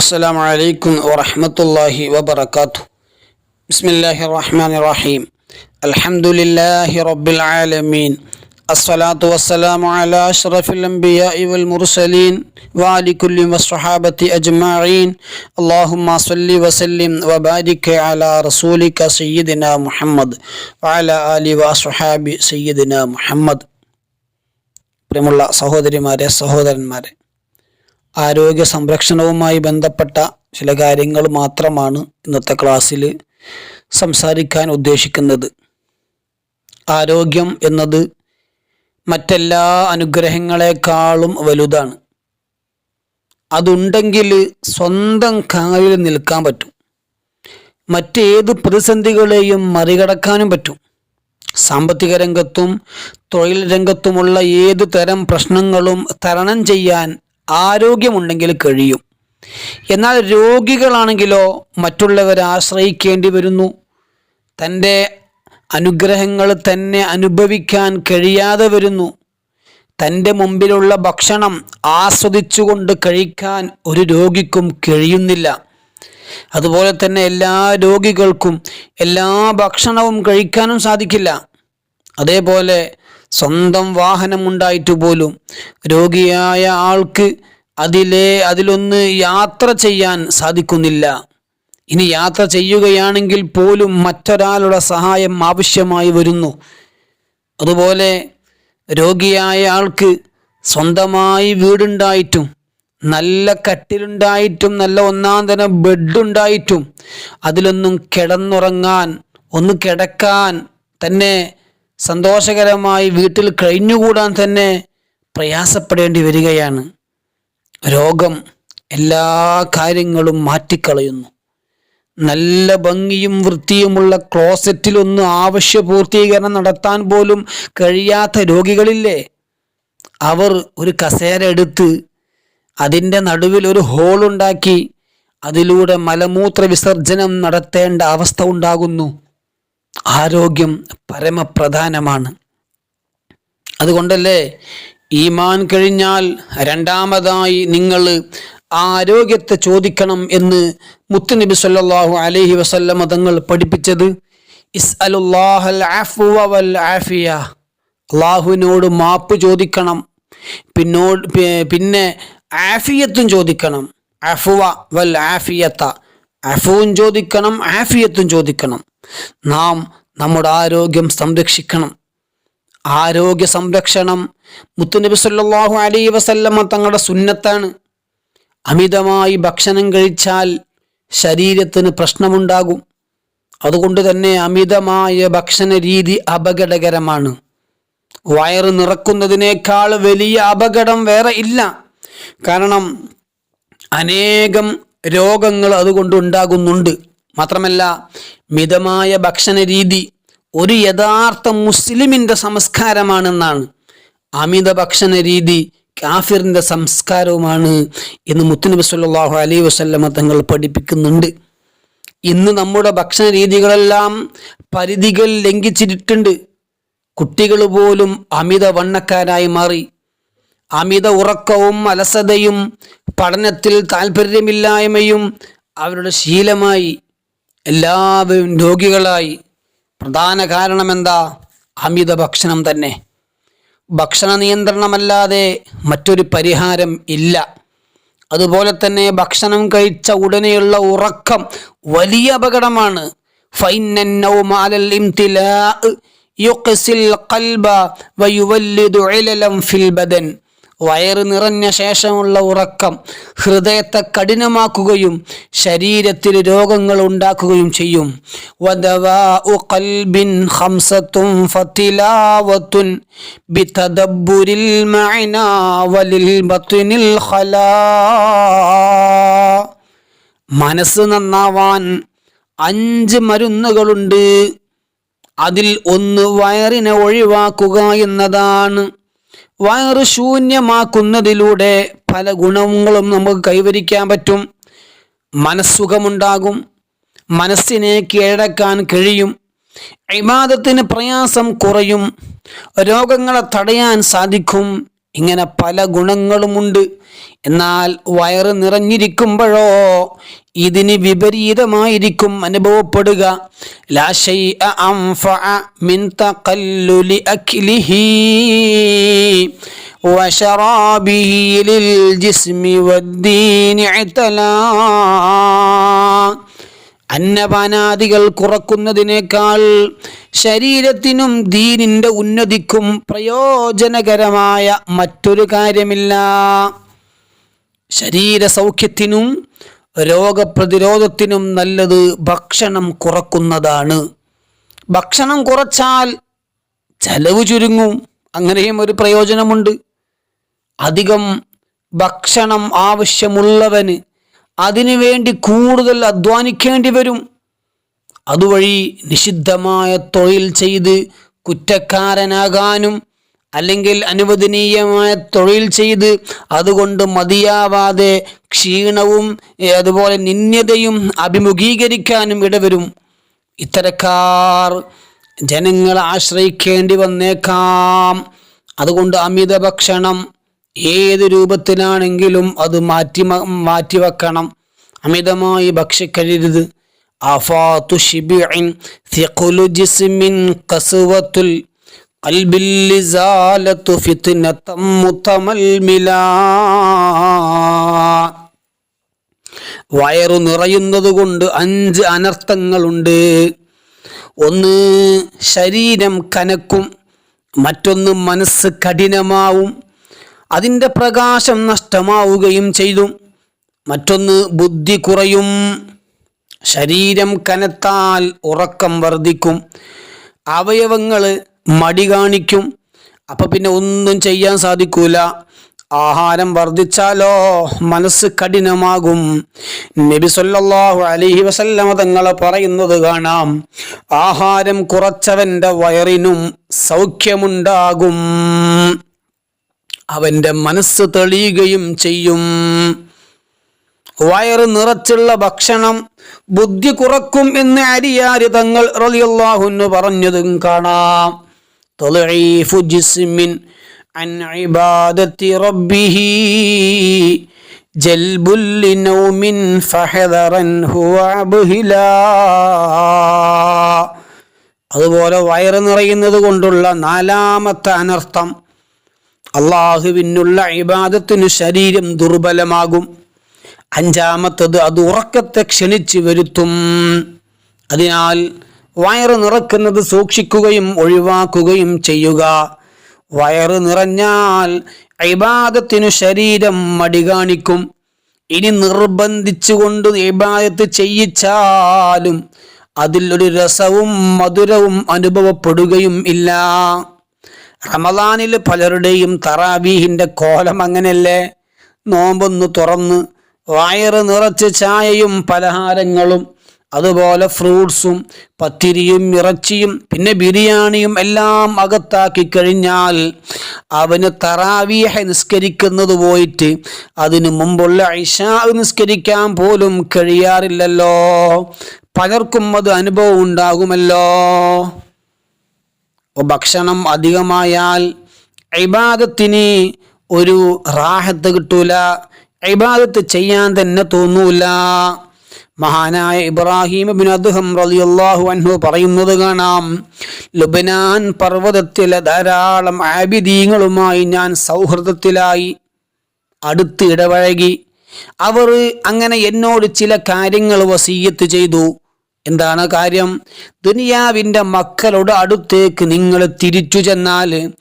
السلام عليكم ورحمة الله وبركاته بسم الله الرحمن الرحيم الحمد لله رب العالمين الصلاة والسلام على أشرف الأنبياء والمرسلين وعلى كل والصحابة أجمعين اللهم صل وسلم وبارك على رسولك سيدنا محمد وعلى آله وأصحاب سيدنا محمد പ്രിയമുള്ള സഹോദരിമാരെ സഹോദരന്മാരെ ആരോഗ്യ സംരക്ഷണവുമായി ബന്ധപ്പെട്ട ചില കാര്യങ്ങൾ മാത്രമാണ് ഇന്നത്തെ ക്ലാസ്സിൽ സംസാരിക്കാൻ ഉദ്ദേശിക്കുന്നത്. ആരോഗ്യം എന്നത് മറ്റെല്ലാ അനുഗ്രഹങ്ങളെക്കാളും വലുതാണ്. അതുണ്ടെങ്കിൽ സ്വന്തം കാലിൽ നിൽക്കാൻ പറ്റും. മറ്റേത് പ്രതിസന്ധികളെയും മറികടക്കാനും പറ്റും. സാമ്പത്തിക രംഗത്തും തൊഴിൽ രംഗത്തുമുള്ള ഏത് തരം പ്രശ്നങ്ങളും തരണം ചെയ്യാൻ ആരോഗ്യമുണ്ടെങ്കിൽ കഴിയും. എന്നാൽ രോഗികളാണെങ്കിലോ മറ്റുള്ളവരെ ആശ്രയിക്കേണ്ടി വരുന്നു. തന്റെ അനുഗ്രഹങ്ങൾ തന്നെ അനുഭവിക്കാൻ കഴിയാതെ വരുന്നു. തന്റെ മുമ്പിലുള്ള ഭക്ഷണം ആസ്വദിച്ചുകൊണ്ട് കഴിക്കാൻ ഒരു രോഗിക്കും കഴിയുന്നില്ല. അതുപോലെ തന്നെ എല്ലാ രോഗികൾക്കും എല്ലാ ഭക്ഷണവും കഴിക്കാനും സാധിക്കില്ല. അതേപോലെ സ്വന്തം വാഹനമുണ്ടായിട്ട് പോലും രോഗിയായ ആൾക്ക് അതിലെ അതിലൊന്ന് യാത്ര ചെയ്യാൻ സാധിക്കുന്നില്ല. ഇനി യാത്ര ചെയ്യുകയാണെങ്കിൽ പോലും മറ്റൊരാളുടെ സഹായം ആവശ്യമായി വരുന്നു. അതുപോലെ രോഗിയായ ആൾക്ക് സ്വന്തമായി വീടുണ്ടായിട്ടും നല്ല കട്ടിലുണ്ടായിട്ടും നല്ല ഒന്നാം തരം ബെഡുണ്ടായിട്ടും അതിലൊന്നും കിടന്നുറങ്ങാൻ ഒന്ന് കിടക്കാൻ തന്നെ സന്തോഷകരമായി വീട്ടിൽ കഴിഞ്ഞുകൂടാൻ തന്നെ പ്രയാസപ്പെടേണ്ടി വരികയാണ്. രോഗം എല്ലാ കാര്യങ്ങളും മാറ്റിക്കളയുന്നു. നല്ല ഭംഗിയും വൃത്തിയുമുള്ള ക്ലോസറ്റിലൊന്ന് ആവശ്യ പൂർത്തീകരണം നടത്താൻ പോലും കഴിയാത്ത രോഗികളില്ലേ? അവർ ഒരു കസേര എടുത്ത് അതിന്റെ നടുവിൽ ഒരു ഹോൾ ഉണ്ടാക്കി അതിലൂടെ മലമൂത്ര വിസർജനം നടത്തേണ്ട അവസ്ഥ ഉണ്ടാകുന്നു. ആരോഗ്യം പരമപ്രധാനമാണ്. അതുകൊണ്ടല്ലേ ഈമാൻ കഴിഞ്ഞാൽ രണ്ടാമതായി നിങ്ങൾ ആരോഗ്യത്തെ ചോദിക്കണം എന്ന് മുത്തുനബി സല്ലാഹു അലഹി വസല്ലമ തങ്ങൾ പഠിപ്പിച്ചത്. ആഫിയ. അള്ളാഹുവിനോട് മാപ്പ് ചോദിക്കണം. പിന്നോട് പിന്നെ ആഫിയത്തും ചോദിക്കണം. അഫുവ വൽ ആഫിയത്ത. അഫുവും ചോദിക്കണം ആഫിയത്തും ചോദിക്കണം. നാം നമ്മുടെ ആരോഗ്യം സംരക്ഷിക്കണം. ആരോഗ്യ സംരക്ഷണം മുത്തുനബി സല്ലാഹു അലൈ വസല്ലമ തങ്ങളുടെ സുന്നത്താണ്. അമിതമായി ഭക്ഷണം കഴിച്ചാൽ ശരീരത്തിന് പ്രശ്നമുണ്ടാകും. അതുകൊണ്ട് തന്നെ അമിതമായ ഭക്ഷണ രീതി അപകടകരമാണ്. വയറ് നിറക്കുന്നതിനേക്കാൾ വലിയ അപകടം വേറെ ഇല്ല. കാരണം അനേകം രോഗങ്ങൾ അതുകൊണ്ട് ഉണ്ടാകുന്നുണ്ട്. മാത്രമല്ല മിതമായ ഭക്ഷണ രീതി ഒരു യഥാർത്ഥ മുസ്ലിമിന്റെ സംസ്കാരമാണെന്നാണ്. അമിത ഭക്ഷണ രീതി കാഫിറിന്റെ സംസ്കാരവുമാണ് എന്ന് മുത്തുനബി സല്ലല്ലാഹു അലൈഹി വസല്ലമ തങ്ങൾ പഠിപ്പിക്കുന്നുണ്ട്. ഇന്ന് നമ്മുടെ ഭക്ഷണ രീതികളെല്ലാം പരിധികൾ ലംഘിച്ചിട്ടുണ്ട്. കുട്ടികൾ പോലും അമിത വണ്ണക്കാരായി മാറി. അമിത ഉറക്കവും അലസതയും പഠനത്തിൽ താല്പര്യമില്ലായ്മയും അവരുടെ ശീലമായി എല്ലാവരും രോഗികളായി. പ്രധാന കാരണം എന്താ അമിത ഭക്ഷണം തന്നെ. ഭക്ഷണ നിയന്ത്രണമല്ലാതെ മറ്റൊരു പരിഹാരം ഇല്ല. അതുപോലെ തന്നെ ഭക്ഷണം കഴിച്ച ഉടനെയുള്ള ഉറക്കം വലിയ അപകടമാണ്. ഫൈനൽ ഫിൽ ബദൻ. വയറ് നിറഞ്ഞ ശേഷമുള്ള ഉറക്കം ഹൃദയത്തെ കഠിനമാക്കുകയും ശരീരത്തിൽ രോഗങ്ങൾ ഉണ്ടാക്കുകയും ചെയ്യും. മനസ്സ് നന്നാവാൻ അഞ്ച് മരുന്നുകളുണ്ട്. അതിൽ ഒന്ന് വയറിനെ ഒഴിവാക്കുക എന്നതാണ്. വയറ് ശൂന്യമാക്കുന്നതിലൂടെ പല ഗുണങ്ങളും നമുക്ക് കൈവരിക്കാൻ പറ്റും. മനസ്സുഖമുണ്ടാകും. മനസ്സിനെ കീഴടക്കാൻ കഴിയും. ഇമാദത്തിന് പ്രയാസം കുറയും. രോഗങ്ങളെ തടയാൻ സാധിക്കും. ഇങ്ങനെ പല ഗുണങ്ങളുമുണ്ട്. എന്നാൽ വയറ് നിറഞ്ഞിരിക്കുമ്പോഴോ ഇതിന് വിപരീതമായിരിക്കും അനുഭവപ്പെടുക ലാ ശൈഅ അൻഫഅ മിൻ തഖല്ലുലി അക്ലിഹി وشرابه للجسم والدين اعتلا അന്നപാനാദികൾ കുറക്കുന്നതിനേക്കാൾ ശരീരത്തിനും ദീനിന്റെ ഉന്നതിക്കും പ്രയോജനകരമായ മറ്റൊരു കാര്യമില്ല ശരീര സൗഖ്യത്തിനും രോഗപ്രതിരോധത്തിനും നല്ലത് ഭക്ഷണം കുറക്കുന്നതാണ്. ഭക്ഷണം കുറച്ചാൽ ചെലവ് ചുരുങ്ങും. അങ്ങനെയും ഒരു പ്രയോജനമുണ്ട്. അധികം ഭക്ഷണം ആവശ്യമുള്ളവന് അതിനുവേണ്ടി കൂടുതൽ അധ്വാനിക്കേണ്ടി വരും. അതുവഴി നിഷിദ്ധമായ തൊഴിൽ ചെയ്ത് കുറ്റക്കാരനാകാനും അല്ലെങ്കിൽ അനുവദനീയമായ തൊഴിൽ ചെയ്ത് അതുകൊണ്ട് മതിയാവാതെ ക്ഷീണവും അതുപോലെ നിന്യതയും അഭിമുഖീകരിക്കാനും ഇടവരും. ഇത്തരക്കാർ ജനങ്ങളെ ആശ്രയിക്കേണ്ടി വന്നേക്കാം. അതുകൊണ്ട് അമിത ഭക്ഷണം ഏത് രൂപത്തിലാണെങ്കിലും അത് മാറ്റി മാറ്റിവെക്കണം അമിതമായി ഭക്ഷിക്കരുത്. അഫാത്തു ഷിബിൻ കസുവത്തുൽ قسوة القلب اللزالة فتنة متململا വയറു നിറയുന്നത് കൊണ്ട് അഞ്ച് അനർത്ഥങ്ങളുണ്ട് ഒന്ന് ശരീരം കനക്കും മറ്റൊന്ന് മനസ്സ് കഠിനമാവും അതിൻ്റെ പ്രകാശം നഷ്ടമാവുകയും ചെയ്തു മറ്റൊന്ന് ബുദ്ധി കുറയും ശരീരം കനത്താൽ ഉറക്കം വർദ്ധിക്കും അവയവങ്ങൾ മടി കാണിക്കും. അപ്പം പിന്നെ ഒന്നും ചെയ്യാൻ സാധിക്കൂല. ആഹാരം വർദ്ധിച്ചാലോ മനസ്സ് കഠിനമാകും. നബി സല്ലല്ലാഹു അലൈഹി വസല്ലമ തങ്ങളെ പറയുന്നത് കാണാം. ആഹാരം കുറച്ചവന്റെ വയറിനും സൗഖ്യമുണ്ടാകും. അവന്റെ മനസ്സ് തെളിയുകയും ചെയ്യും. വയറ് നിറച്ചുള്ള ഭക്ഷണം ബുദ്ധി കുറക്കും എന്ന് അരിയാരി തങ്ങൾ റളിയല്ലാഹുന്നു പറഞ്ഞതും കാണാം. തളീഫു ജിസ്മിൻ അൻ ഇബാദത്തി റബ്ബിഹി ജൽബുൽ ലിനൗമിൻ ഫഹദറൻ هو അബ്ഹിലാ. അതുപോലെ വയറ് നിറയുന്നത് കൊണ്ടുള്ള നാലാമത്തെ അനർത്ഥം അള്ളാഹുവിനുള്ള ഇബാദത്തിന് ശരീരം ദുർബലമാകും. അഞ്ചാമത്തത് അത് ഉറക്കത്തെ ക്ഷണിച്ചു വരുത്തും. അതിനാൽ വയറ് നിറക്കുന്നത് സൂക്ഷിക്കുകയും ഒഴിവാക്കുകയും ചെയ്യുക. വയറ് നിറഞ്ഞാൽ ഇബാദത്തിനു ശരീരം മടി കാണിക്കും ഇനി നിർബന്ധിച്ചുകൊണ്ട് ഇബാദത്ത് ചെയ്യിച്ചാലും അതിൽ ഒരു രസവും മധുരവും അനുഭവപ്പെടുകയും ഇല്ല. റമദാനിൽ പലരുടെയും തറാബീഹിന്റെ കോലം അങ്ങനെയല്ലേ? നോമ്പൊന്ന് തുറന്ന് വയറ് നിറച്ച് ചായയും പലഹാരങ്ങളും അതുപോലെ ഫ്രൂട്ട്സും പത്തിരിയും ഇറച്ചിയും പിന്നെ ബിരിയാണിയും എല്ലാം അകത്താക്കി കഴിഞ്ഞാൽ അവന് തറാവീഹ നിസ്കരിക്കുന്നത് പോയിട്ട് അതിനു മുമ്പുള്ള ഐഷ നിസ്കരിക്കാൻ പോലും കഴിയാറില്ലല്ലോ. പലർക്കും അത് അനുഭവം ഉണ്ടാകുമല്ലോ. ഭക്ഷണം അധികമായാൽ ഇബാദത്തിന് ഒരു റാഹത്ത് കിട്ടൂല. ഇബാദത്ത് ചെയ്യാൻ തന്നെ തോന്നൂല. മഹാനായ ഇബ്രാഹിം ബിൻ അദ്ദേഹം റളിയല്ലാഹു അൻഹു പറയുന്നത് കാണാം ലുബനാൻ പർവതത്തിലെ ധാരാളം ആബിദീങ്ങളുമായി ഞാൻ സൗഹൃദത്തിലായി. അടുത്ത് ഇടപഴകി. അവർ അങ്ങനെ എന്നോട് ചില കാര്യങ്ങൾ വസീയത്ത് ചെയ്തു. എന്താണ് കാര്യം? ദുനിയാവിന്റെ മക്കളുടെ അടുത്തേക്ക് നിങ്ങൾ തിരിച്ചു ചെന്നാൽ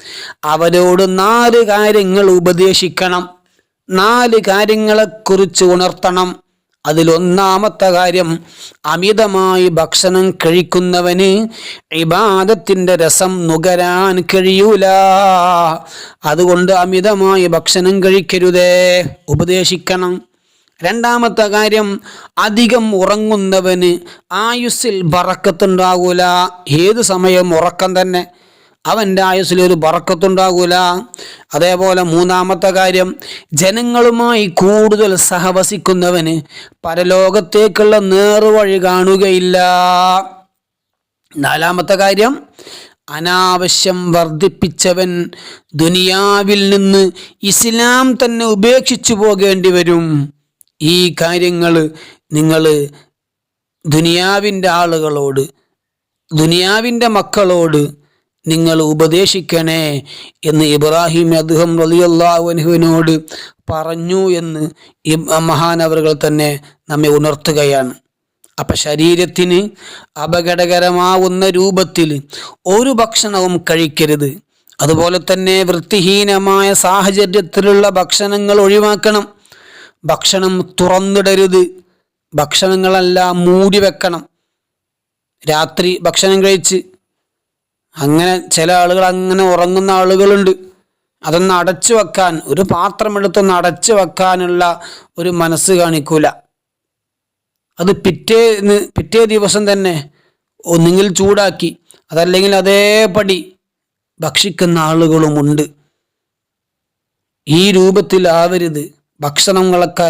അവരോട് നാല് കാര്യങ്ങൾ ഉപദേശിക്കണം. നാല് കാര്യങ്ങളെക്കുറിച്ച് ഉണർത്തണം. അതിലൊന്നാമത്തെ കാര്യം അമിതമായി ഭക്ഷണം കഴിക്കുന്നവന് ഇബാദത്തിന്റെ രസം നുകരാൻ കഴിയൂല. അതുകൊണ്ട് അമിതമായി ഭക്ഷണം കഴിക്കരുതേ. ഉപദേശിക്കണം. രണ്ടാമത്തെ കാര്യം അധികം ഉറങ്ങുന്നവന് ആയുസ്സിൽ ബറക്കത്തുണ്ടാകൂല ഏത് സമയം ഉറക്കം തന്നെ. അവന്റെ ആയുസ്സിൽ ഒരു ബറക്കത്തുണ്ടാകൂല. അതേപോലെ മൂന്നാമത്തെ കാര്യം ജനങ്ങളുമായി കൂടുതൽ സഹവസിക്കുന്നവന് പരലോകത്തേക്കുള്ള നേർവഴി കാണുകയില്ല. നാലാമത്തെ കാര്യം അനാവശ്യം വർദ്ധിപ്പിച്ചവൻ ദുനിയാവിൽ നിന്ന് ഇസ്ലാം തന്നെ ഉപേക്ഷിച്ചു പോകേണ്ടി വരും. ഈ കാര്യങ്ങൾ നിങ്ങൾ ദുനിയാവിന്റെ ആളുകളോട് ദുനിയാവിന്റെ മക്കളോട് നിങ്ങൾ ഉപദേശിക്കണേ എന്ന് ഇബ്രാഹിം അദ്ദേഹം റലിയല്ലാഹുവിനോട് പറഞ്ഞു എന്ന് മഹാനവറുകൾ തന്നെ നമ്മെ ഉണർത്തുകയാണ്. അപ്പം ശരീരത്തിന് അപകടകരമാവുന്ന രൂപത്തിൽ ഒരു ഭക്ഷണവും കഴിക്കരുത്. അതുപോലെ തന്നെ വൃത്തിഹീനമായ സാഹചര്യത്തിലുള്ള ഭക്ഷണങ്ങൾ ഒഴിവാക്കണം. ഭക്ഷണം തുറന്നിടരുത്. ഭക്ഷണങ്ങളെല്ലാം മൂടി വെക്കണം. രാത്രി ഭക്ഷണം കഴിച്ച് അങ്ങനെ ചില ആളുകൾ അങ്ങനെ ഉറങ്ങുന്ന ആളുകളുണ്ട്. അതൊന്ന് അടച്ചു വെക്കാൻ ഒരു പാത്രമെടുത്തൊന്ന് അടച്ചു വെക്കാനുള്ള ഒരു മനസ്സ് കാണിക്കൂല. അത് പിറ്റേന്ന് പിറ്റേ ദിവസം തന്നെ ഒന്നുകിൽ ചൂടാക്കി അതല്ലെങ്കിൽ അതേപടി ഭക്ഷിക്കുന്ന ആളുകളുമുണ്ട് ഈ രൂപത്തിലാവരുത് ഭക്ഷണങ്ങളൊക്കെ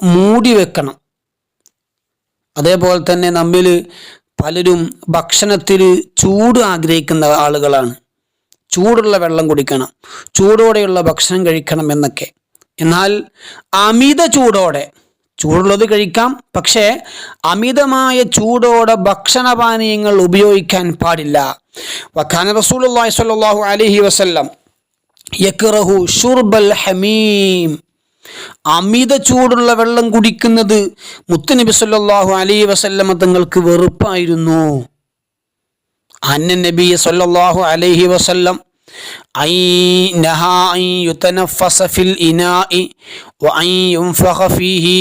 മൂടി വെക്കണം. അതേപോലെ തന്നെ നമ്മിൽ പലരും ഭക്ഷണത്തിൽ ചൂട് ആഗ്രഹിക്കുന്ന ആളുകളാണ്. ചൂടുള്ള വെള്ളം കുടിക്കണം ചൂടോടെയുള്ള ഭക്ഷണം കഴിക്കണം എന്നൊക്കെ. എന്നാൽ അമിത ചൂടോടെ ചൂടുള്ളത് കഴിക്കാം പക്ഷേ അമിതമായ ചൂടോടെ ഭക്ഷണപാനീയങ്ങൾ ഉപയോഗിക്കാൻ പാടില്ല. വഖാന സ്വല്ലല്ലാഹു അലൈഹി വസല്ലം യക്റഹു ഷുർബൽ ഹമീം അമിത ചൂടുള്ള വെള്ളം കുടിക്കുന്നത് മുത്തുനബി സല്ലാഹു അലൈ വസല്ലമ തങ്ങൾക്ക് വെറുപ്പായിരുന്നു. അന്ന നബിയെ സല്ലല്ലാഹു അലൈഹി വസല്ലം ഐ ഫിൽ ഫീഹി.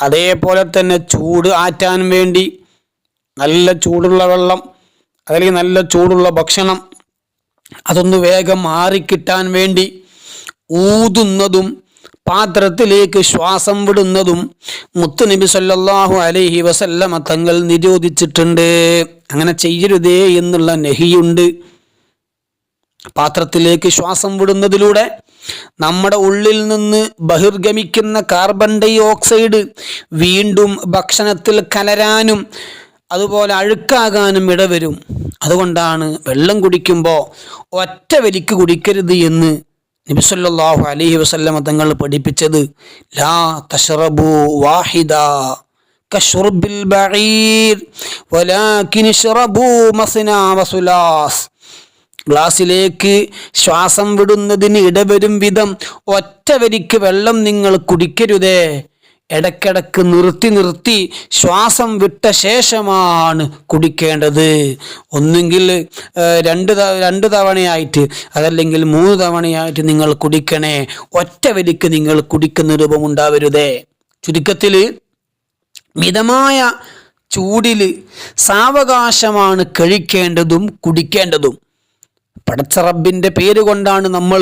അതേപോലെ തന്നെ ചൂട് ആറ്റാൻ വേണ്ടി നല്ല ചൂടുള്ള വെള്ളം അതല്ലെങ്കിൽ നല്ല ചൂടുള്ള ഭക്ഷണം അതൊന്ന് വേഗം മാറിക്കിട്ടാൻ വേണ്ടി ഊതുന്നതും പാത്രത്തിലേക്ക് ശ്വാസം വിടുന്നതും മുത്തുനബി സല്ലാഹു അലൈഹി വസല്ലമ തങ്ങൾ നിരോധിച്ചിട്ടുണ്ട്. അങ്ങനെ ചെയ്യരുതേ എന്നുള്ള നെഹിയുണ്ട്. പാത്രത്തിലേക്ക് ശ്വാസം വിടുന്നതിലൂടെ നമ്മുടെ ഉള്ളിൽ നിന്ന് ബഹിർഗമിക്കുന്ന കാർബൺ ഡൈ ഓക്സൈഡ് വീണ്ടും ഭക്ഷണത്തിൽ കലരാനും അതുപോലെ അഴുക്കാകാനും ഇടവരും. അതുകൊണ്ടാണ് വെള്ളം കുടിക്കുമ്പോൾ ഒറ്റ വലിക്ക് കുടിക്കരുത് എന്ന് നബിസല്ലാഹു അലഹി വസല്ലമ തങ്ങൾ പഠിപ്പിച്ചത് ലാ തഷറബു വാഹിദ കഷുർബിൽ ബഈർ മസ്നാ വസുലാസ്. ശ്വാസം വിടുന്നതിന് ഇടവരും വിധം ഒറ്റവരിക്ക് വെള്ളം നിങ്ങൾ കുടിക്കരുതേ. ഇടയ്ക്കിടക്ക് നിർത്തി നിർത്തി ശ്വാസം വിട്ട ശേഷമാണ് കുടിക്കേണ്ടത്. ഒന്നുകിൽ രണ്ട് രണ്ട് തവണയായിട്ട് അതല്ലെങ്കിൽ മൂന്ന് തവണയായിട്ട് നിങ്ങൾ കുടിക്കണേ. ഒറ്റ വലിക്ക് നിങ്ങൾ കുടിക്കുന്ന രൂപം ഉണ്ടാവരുതേ. ചുരുക്കത്തിൽ മിതമായ ചൂടിൽ സാവകാശമാണ് കഴിക്കേണ്ടതും കുടിക്കേണ്ടതും. പടച്ചറബിന്റെ പേര് കൊണ്ടാണ് നമ്മൾ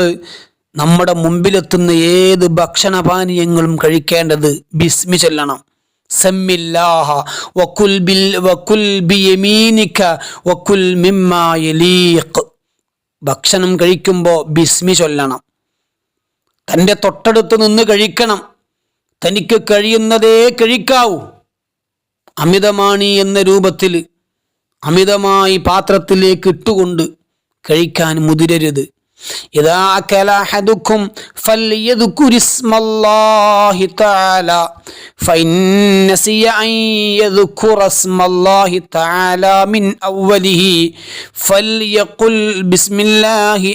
നമ്മുടെ മുമ്പിലെത്തുന്ന ഏത് ഭക്ഷണപാനീയങ്ങളും കഴിക്കേണ്ടത് ബിസ്മി ചൊല്ലണം. സമ്മില്ലാഹ. വക്കുൽ ബിൽ വക്കുൽ ബിയമീനിക്ക വക്കുൽ മിമ്മാ യലീഖ്. ഭക്ഷണം കഴിക്കുമ്പോൾ ബിസ്മി ചൊല്ലണം. തന്റെ തൊട്ടടുത്ത് നിന്ന് കഴിക്കണം. തനിക്ക് കഴിയുന്നതേ കഴിക്കാവൂ. അമിതമാണി എന്ന രൂപത്തിൽ അമിതമായി പാത്രത്തിലേക്ക് ഇട്ടുകൊണ്ട് കഴിക്കാൻ മുതിരരുത്. ഒരാൾ തആല തആല മിൻ ഫല്യഖുൽ ബിസ്മില്ലാഹി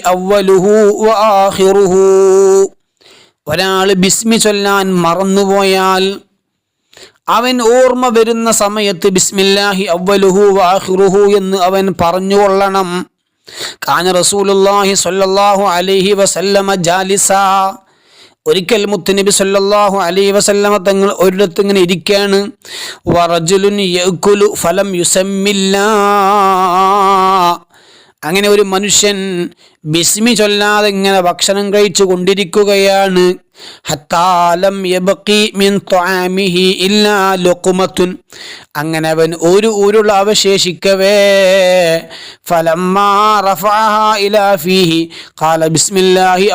ബിസ്മി ചൊല്ലാൻ മറന്നുപോയാൽ അവൻ ഓർമ്മ വരുന്ന സമയത്ത് ബിസ്മില്ലാഹി അവലുഹു വാഹിറുഹു എന്ന് അവൻ പറഞ്ഞുകൊള്ളണം. കാന റസൂലുള്ളാഹി സ്വല്ലല്ലാഹു അലൈഹി വസല്ലമ ജാലിസ. ഒരിക്കൽ മുത്തുനബി സല്ലല്ലാഹു അലൈഹി വസല്ലമ തങ്ങൾ ഒരിടത്ത് ഇങ്ങനെ ഇരിക്കുകയാണ് വറജുലുൻ യഅ്കുലു ഫലം യുസമ്മില്ലാ. അങ്ങനെ ഒരു മനുഷ്യൻ ബിസ്മി ചൊല്ലാതെ ഇങ്ങനെ ഭക്ഷണം കഴിച്ചു കൊണ്ടിരിക്കുകയാണ്. ഹത്താലം മിൻ ഇല്ലാ അങ്ങനെ അവൻ ഒരു ഉരുൾ അവശേഷിക്കവേ. ഫലമ്മാ ഇലാ ഖാല ബിസ്മില്ലാഹി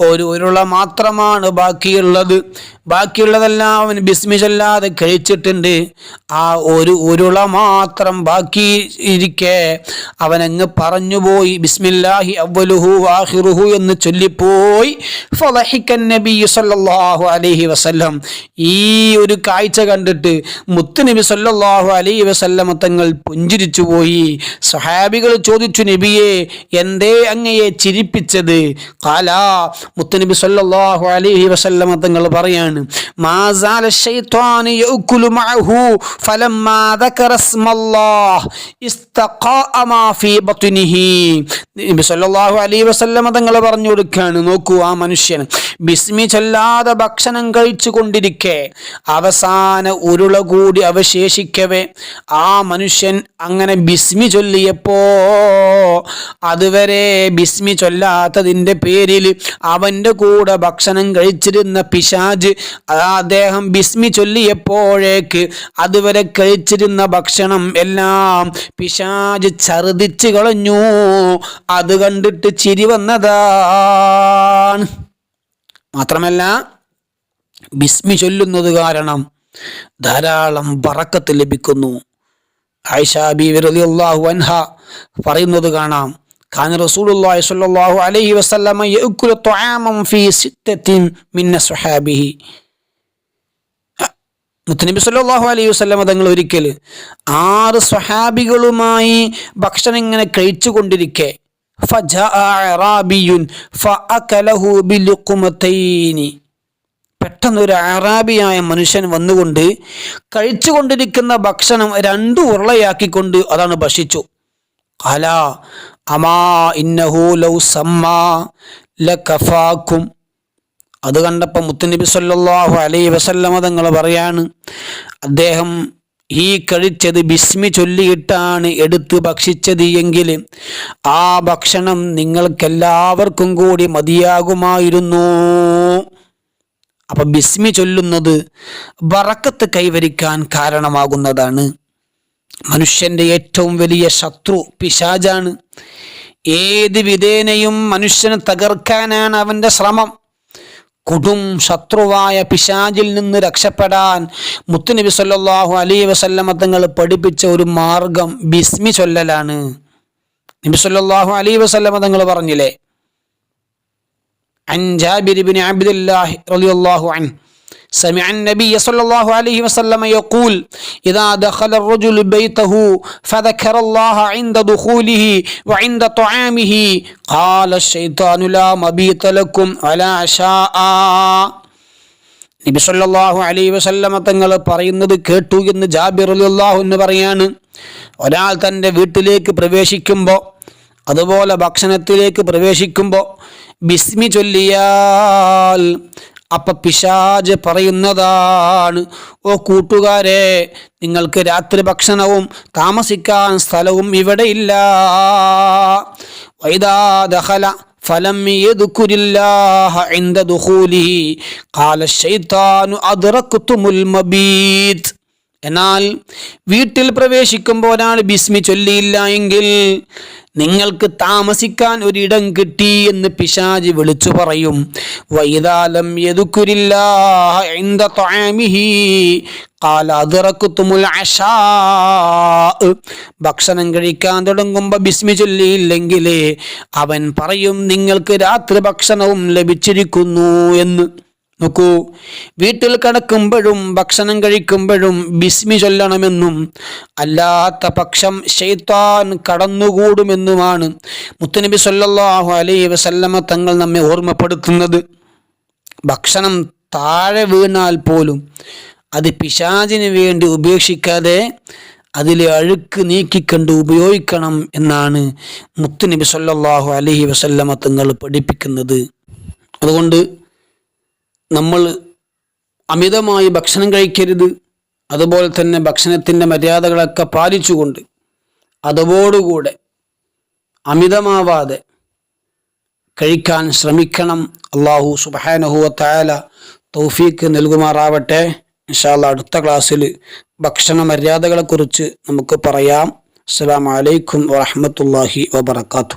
ഒരു ഉരുള മാത്രമാണ് ബാക്കിയുള്ളത്. ബാക്കിയുള്ളതെല്ലാം അവൻ ബിസ്മി ചൊല്ലാതെ കഴിച്ചിട്ടുണ്ട്. ആ ഒരു ഉരുള മാത്രം ബാക്കി ഇരിക്കെ അവൻ അങ്ങ് പറഞ്ഞുപോയി. ബിസ്മില്ലാഹി അവലുഹു വാഹിറുഹു എന്ന് ചൊല്ലിപ്പോയി. ഫലഹിക്കൻ നബി സല്ലാഹു അലഹി വസല്ലം. ഈ ഒരു കാഴ്ച കണ്ടിട്ട് മുത്ത് നബി സല്ലാഹു അലഹി വസല്ലം തങ്ങൾ പുഞ്ചിരിച്ചു പോയി. സഹാബികൾ ചോദിച്ചു നബിയെ എന്തേ അങ്ങയെ ചിരിപ്പിച്ചത്? കാലാ മുത്തുനബി സല്ലല്ലാഹു അലൈഹി വസല്ലമ തങ്ങൾ പറയാണ് നബി സല്ലല്ലാഹു അലൈഹി വസല്ലമ തങ്ങൾ പറഞ്ഞു നോക്കൂ ആ മനുഷ്യൻ ബിസ്മി ചൊല്ലാതെ ഭക്ഷണം കഴിച്ചു കൊണ്ടിരിക്കെ അവസാന ഉരുള കൂടി അവശേഷിക്കവേ ആ മനുഷ്യൻ അങ്ങനെ ബിസ്മി ചൊല്ലിയപ്പോ അതുവരെ ബിസ്മി ചൊല്ലാത്തതിന്റെ പേരിൽ അവന്റെ കൂടെ ഭക്ഷണം കഴിച്ചിരുന്ന പിശാജ് അദ്ദേഹം ബിസ്മി ചൊല്ലിയപ്പോഴേക്ക് അതുവരെ കഴിച്ചിരുന്ന ഭക്ഷണം എല്ലാം പിശാജ് ഛർദിച്ച് കളഞ്ഞു. അത് കണ്ടിട്ട് ചിരി വന്നതാണ്. മാത്രമല്ല ബിസ്മി ചൊല്ലുന്നത് കാരണം ധാരാളം പറക്കത്ത് ലഭിക്കുന്നു. ആയിഷാബി വിരതി അള്ളാഹു അൻഹ പറയുന്നത് കാണാം. ഖാൻ റസൂലുള്ളാഹി സ്വല്ലല്ലാഹു അലൈഹി വസല്ലമ يأكل തുആമൻ ഫീ സിത്തത്തിൻ മിൻ സ്വഹാബിഹി മുത്തനബി സല്ലല്ലാഹു അലൈഹി വസല്ലമ തങ്ങൾ ഒരിക്കൽ ആറ് സ്വഹാബികളുമായി ഭക്ഷണം ഇങ്ങനെ കഴിച്ചു കൊണ്ടിരിക്കെ. പെട്ടെന്ന് ഒരു അറാബിയായ മനുഷ്യൻ വന്നുകൊണ്ട് കഴിച്ചുകൊണ്ടിരിക്കുന്ന ഭക്ഷണം രണ്ടു ഉരുളയാക്കിക്കൊണ്ട് അതാണ് ഭക്ഷിച്ചു. അല അമാ ഇന്നഹു ലൗ സമ്മാ ലകഫാക്കും. അത് കണ്ടപ്പോൾ മുത്തുനബി സല്ലല്ലാഹു അലൈഹി വസല്ലമ തങ്ങൾ പറയാണ് അദ്ദേഹം ഈ കഴിച്ചത് ബിസ്മി ചൊല്ലിയിട്ടാണ് എടുത്ത് ഭക്ഷിച്ചത് എങ്കിൽ ആ ഭക്ഷണം നിങ്ങൾക്കെല്ലാവർക്കും കൂടി മതിയാകുമായിരുന്നു. അപ്പൊ ബിസ്മി ചൊല്ലുന്നത് വറക്കത്ത് കൈവരിക്കാൻ കാരണമാകുന്നതാണ്. മനുഷ്യന്റെ ഏറ്റവും വലിയ ശത്രു പിശാജാണ് ഏത് വിധേനയും മനുഷ്യനെ തകർക്കാനാണ് അവന്റെ ശ്രമം. കൊടും ശത്രുവായ പിശാജിൽ നിന്ന് രക്ഷപ്പെടാൻ മുത്തുനബി സല്ലാഹു അലൈ വസല്ലമത്തങ്ങൾ പഠിപ്പിച്ച ഒരു മാർഗം ബിസ്മി ചൊല്ലലാണ്. നബി സല്ലാഹു അലൈ വസല്ലമ തങ്ങൾ പറഞ്ഞില്ലേ? അൻ ജാബിർ ബിൻ അബ്ദുല്ലാഹി റളിയല്ലാഹു അൻ سمع النبي صلى الله عليه وسلم يقول إذا دخل الرجل بيته فذكر الله عند دخوله وعند طعامه قال الشيطان لا مبيت لكم ولا عشاء നബി സല്ലല്ലാഹു അലൈഹി വസല്ലമ തങ്ങൾ പറയുന്നത് കേട്ടു എന്ന് ജാബിർ റളിയല്ലാഹു എന്ന് പറയാണ് ഒരാൾ തൻ്റെ വീട്ടിലേക്ക് പ്രവേശിക്കുമ്പോൾ അതുപോലെ ഭക്ഷണത്തിലേക്ക് പ്രവേശിക്കുമ്പോൾ ബിസ്മി ചൊല്ലിയാൽ അപ്പ പിശാജ് പറയുന്നതാണ് ഓ കൂട്ടുകാരെ നിങ്ങൾക്ക് രാത്രി ഭക്ഷണവും താമസിക്കാൻ സ്ഥലവും ഇവിടെയില്ല. വൈദാ ദഖല ഫലം ഖാല ശൈത്താനു അദ്റക്തുമുൽ മബീത് എന്നാൽ വീട്ടിൽ പ്രവേശിക്കുമ്പോൾ ഒരാൾ ബിസ്മി ചൊല്ലിയില്ല എങ്കിൽ നിങ്ങൾക്ക് താമസിക്കാൻ ഒരിടം കിട്ടി എന്ന് പിശാജ് വിളിച്ചു പറയും. വൈതാലം ഭക്ഷണം കഴിക്കാൻ തുടങ്ങുമ്പോൾ ബിസ്മി ചൊല്ലിയില്ലെങ്കിൽ അവൻ പറയും നിങ്ങൾക്ക് രാത്രി ഭക്ഷണവും ലഭിച്ചിരിക്കുന്നു എന്ന്. നോക്കൂ വീട്ടിൽ കിടക്കുമ്പോഴും ഭക്ഷണം കഴിക്കുമ്പോഴും ബിസ്മി ചൊല്ലണമെന്നും അല്ലാത്ത പക്ഷം ഷെയ്ത്താൻ കടന്നുകൂടുമെന്നുമാണ് മുത്തനബി സൊല്ലാഹു അലൈ വസല്ലമ തങ്ങൾ നമ്മെ ഓർമ്മപ്പെടുത്തുന്നത്. ഭക്ഷണം താഴെ വീണാൽ പോലും അത് പിശാചിന് വേണ്ടി ഉപേക്ഷിക്കാതെ അതിലെ അഴുക്ക് നീക്കിക്കണ്ട് ഉപയോഗിക്കണം എന്നാണ് മുത്തുനബി സൊല്ലാഹു അലഹി വസല്ലമ തങ്ങൾ പഠിപ്പിക്കുന്നത്. അതുകൊണ്ട് നമ്മൾ അമിതമായി ഭക്ഷണം കഴിക്കരുത്. അതുപോലെ തന്നെ ഭക്ഷണത്തിന്റെ മര്യാദകളൊക്കെ പാലിച്ചുകൊണ്ട് അതോടുകൂടെ അമിതമാവാതെ കഴിക്കാൻ ശ്രമിക്കണം. അള്ളാഹു സുബാനഹുവ തായാല തൗഫീക്ക് നൽകുമാറാവട്ടെ. ഇൻഷാല്ല അടുത്ത ക്ലാസ്സിൽ ഭക്ഷണ മര്യാദകളെക്കുറിച്ച് നമുക്ക് പറയാം. അസ്സാം വലൈക്കും വാഹമത്തല്ലാഹി വാബർക്കാത്തു